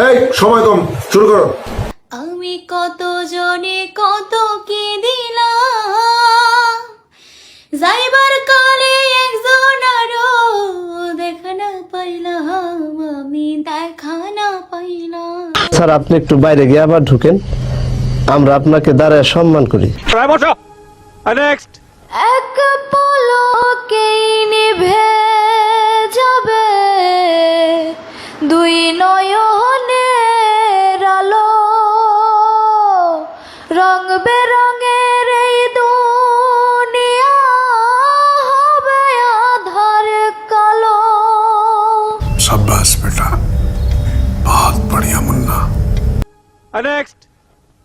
এই সময় কম শুরু করো। আমি কত জনে কত কি দিলাম? যাইবার কালে একজন আরও দেখা না পাইলাম আমি দেখা না পাইলাম। স্যার আপনি একটু বাইরে গিয়ে আবার ঢুকেন। আমরা আপনাকে দাঁড়ায় সম্মান করি। এক পলকেই রং বেরঙের এই দুনিয়া হবে কালো। সাব্বাস বেটা বহুত বড়িয়া মুন্না। নেক্সট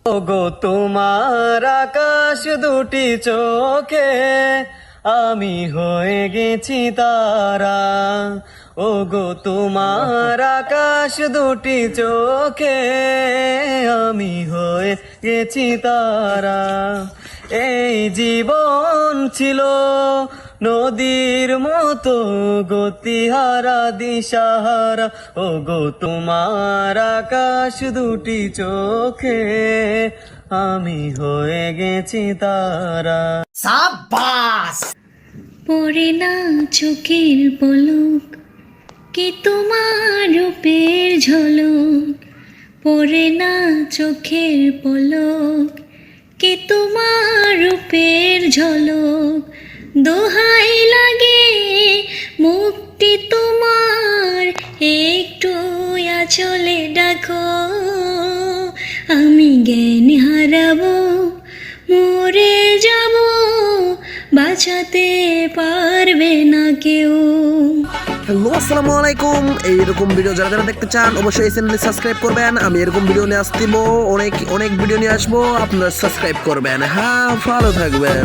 ওগো তোমার আকাশ দুটি চোখে আমি হয়ে গেছি তারা। ওগো তোমার আকাশ দুটি চোখে আমি হয়ে গেছি তারা। এই জীবন ছিল নদীর মতো গতিহারা দিশাহারা। ও গো তোমার আকাশ দুটি চোখে আমি হয়ে গেছি তারা। সাবাস পড়ে না চোখের পলক কি তোমার রূপের ঝলক? পড়ে না চোখের পলক, কে তোমার রূপের ঝলক? দোহাই লাগে, মুক্তি তোমার, একটু চলে ডাকো। আমি জ্ঞান হারাবো বাঁচাতে পারবে না কেউ। হ্যালো, আসসালামু আলাইকুম। এইরকম ভিডিও যারা যারা দেখতে চান, অবশ্যই এই চ্যানেলে সাবস্ক্রাইব করবেন। আমি এরকম ভিডিও নিয়ে আসতেব অনেক অনেক ভিডিও নিয়ে আসব। আপনারা সাবস্ক্রাইব করবেন। হ্যাঁ ভালো থাকবেন।